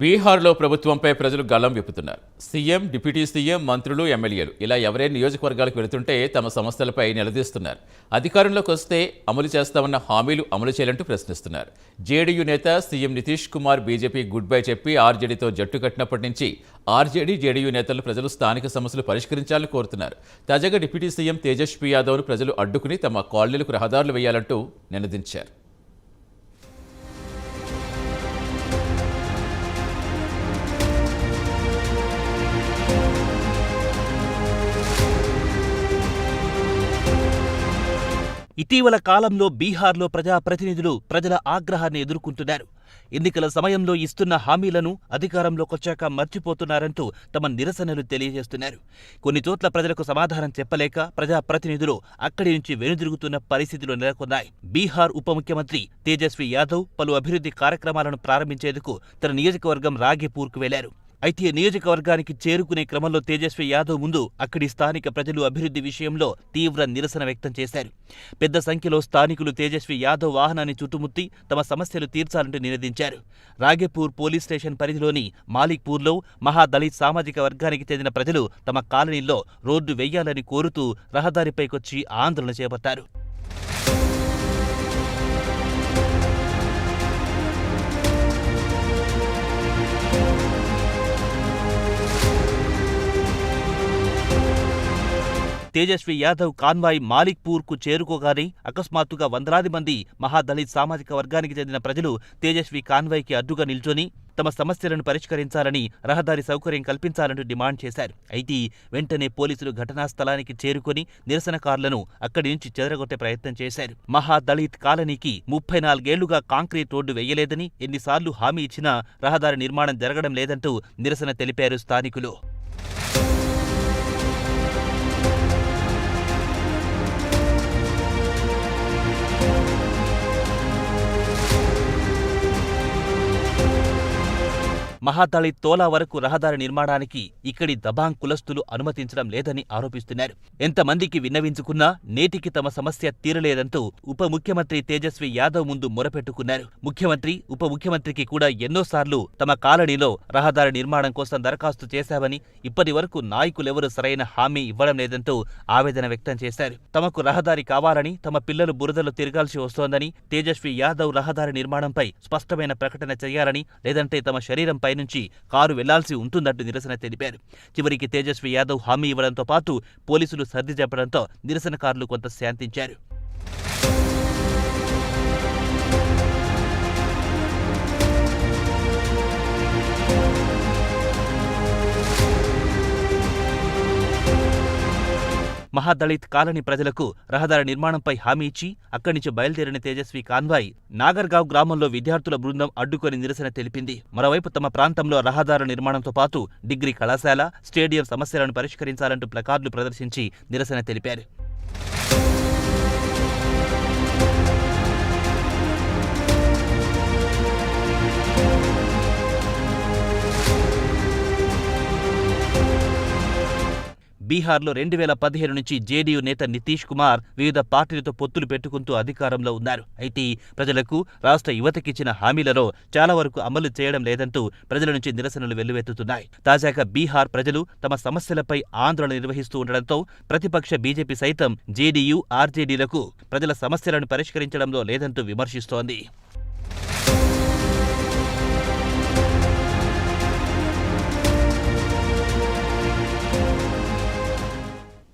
బీహార్లో ప్రభుత్వంపై ప్రజలు గల్లం విప్పుతున్నారు. సీఎం డిప్యూటీ సీఎం మంత్రులు ఎమ్మెల్యేలు ఇలా ఎవరే నియోజకవర్గాలకు వెళుతుంటే తమ సమస్యలపై నిలదీస్తున్నారు. అధికారంలోకి వస్తే అమలు చేస్తామన్న హామీలు అమలు చేయాలంటూ ప్రశ్నిస్తున్నారు. జేడీయూ నేత CM Nitish Kumar BJP goodbye చెప్పి ఆర్జేడీతో జట్టు కట్టినప్పటి నుంచి ఆర్జేడీ జేడీయూ నేతలు ప్రజలు స్థానిక సమస్యలు పరిష్కరించాలని కోరుతున్నారు. తాజాగా డిప్యూటీ సీఎం తేజస్వి యాదవ్ను ప్రజలు అడ్డుకుని తమ కాలనీలకు రహదారులు వేయాలంటూ నినదించారు. ఇటీవల కాలంలో బీహార్లో ప్రజాప్రతినిధులు ప్రజల ఆగ్రహాన్ని ఎదుర్కొంటున్నారు. ఎన్నికల సమయంలో ఇస్తున్న హామీలను అధికారంలోకొచ్చాక మర్చిపోతున్నారంటూ తమ నిరసనలు తెలియజేస్తున్నారు. కొన్ని చోట్ల ప్రజలకు సమాధానం చెప్పలేక ప్రజాప్రతినిధులు అక్కడి నుంచి వెనుదిరుగుతున్న పరిస్థితులు నెలకొన్నాయి. బీహార్ ఉప ముఖ్యమంత్రి తేజస్వి యాదవ్ పలు అభివృద్ధి కార్యక్రమాలను ప్రారంభించేందుకు తన నియోజకవర్గం రాగిపూర్కు వెళ్ళారు. అయితే నియోజకవర్గానికి చేరుకునే క్రమంలో తేజస్వి యాదవ్ ముందు అక్కడి స్థానిక ప్రజలు అభివృద్ధి విషయంలో తీవ్ర నిరసన వ్యక్తం చేశారు. పెద్ద సంఖ్యలో స్థానికులు తేజస్వి యాదవ్ వాహనాన్ని చుట్టుముట్టి తమ సమస్యలు తీర్చాలంటూ నినదించారు. రాగేపూర్ పోలీస్ స్టేషన్ పరిధిలోని మాలిక్పూర్లో మహాదళిత్ సామాజిక వర్గానికి చెందిన ప్రజలు తమ కాలనీల్లో రోడ్డు వెయ్యాలని కోరుతూ రహదారిపైకొచ్చి ఆందోళన చేపట్టారు. తేజస్వి యాదవ్ కాన్వాయ్ మాలిక్పూర్కు చేరుకోగానే అకస్మాత్తుగా వందలాది మంది మహాదళిత్ సామాజిక వర్గానికి చెందిన ప్రజలు తేజస్వి కాన్వాయ్కి అడ్డుగా నిల్చొని తమ సమస్యలను పరిష్కరించాలని రహదారి సౌకర్యం కల్పించాలంటూ డిమాండ్ చేశారు. అయితే వెంటనే పోలీసులు ఘటనా స్థలానికి చేరుకుని నిరసనకారులను అక్కడి నుంచి చెదరగొట్టే ప్రయత్నం చేశారు. మహాదళిత్ కాలనీకి ముప్పై నాలుగేళ్ళుగా కాంక్రీట్ రోడ్డు వేయలేదని ఎన్నిసార్లు హామీ ఇచ్చినా రహదారి నిర్మాణం జరగడం లేదంటూ నిరసన తెలిపారు స్థానికులు. మహాదళి తోలా వరకు రహదారి నిర్మాణానికి ఇక్కడి దబాంగ్ కులస్తులు అనుమతించడం లేదని ఆరోపిస్తున్నారు. ఎంతమందికి విన్నవించుకున్నా నేటికి తమ సమస్య తీరలేదంటూ ఉప ముఖ్యమంత్రి తేజస్వి యాదవ్ ముందు మొరపెట్టుకున్నారు. ముఖ్యమంత్రి ఉప ముఖ్యమంత్రికి కూడా ఎన్నోసార్లు తమ కాలనీలో రహదారి నిర్మాణం కోసం దరఖాస్తు చేశామని ఇప్పటి వరకు నాయకులెవరూ సరైన హామీ ఇవ్వడం లేదంటూ ఆవేదన వ్యక్తం చేశారు. తమకు రహదారి కావాలని తమ పిల్లలు బురదలో తిరగాల్సి వస్తోందని తేజస్వి యాదవ్ రహదారి నిర్మాణంపై స్పష్టమైన ప్రకటన చేయాలని లేదంటే తమ శరీరంపై నుంచి కారు వెళ్ళాల్సి ఉంటుందంటూ నిరసన తెలిపారు. చివరికి తేజస్వి యాదవ్ హామీ ఇవ్వడంతో పాటు పోలీసులు సర్ది చెప్పడంతో నిరసనకారులు కొంత శాంతించారు. మహాదళిత్ కాలనీ ప్రజలకు రహదారి నిర్మాణంపై హామీ ఇచ్చి అక్కడి నుంచి బయలుదేరిన తేజస్వి కాన్వాయ్ నాగర్గావ్ గ్రామంలో విద్యార్థుల బృందం అడ్డుకొని నిరసన తెలిపింది. మరోవైపు తమ ప్రాంతంలో రహదారుల నిర్మాణంతో పాటు డిగ్రీ కళాశాల స్టేడియం సమస్యలను పరిష్కరించాలంటూ ప్లకార్డులు ప్రదర్శించి నిరసన తెలిపారు. బీహార్లో రెండు వేల పదిహేను నుంచి జేడీయూ నేత నితీష్ కుమార్ వివిధ పార్టీలతో పొత్తులు పెట్టుకుంటూ అధికారంలో ఉన్నారు. అయితే ప్రజలకు రాష్ట్ర యువతకిచ్చిన హామీలలో చాలా వరకు అమలు చేయడం లేదంటూ ప్రజల నుంచి నిరసనలు వెల్లువెత్తుతున్నాయి. తాజాగా బీహార్ ప్రజలు తమ సమస్యలపై ఆందోళన నిర్వహిస్తూ ఉండడంతో ప్రతిపక్ష బీజేపీ సైతం జేడీయూ ఆర్జేడీలకు ప్రజల సమస్యలను పరిష్కరించడంలో లేదంటూ విమర్శిస్తోంది.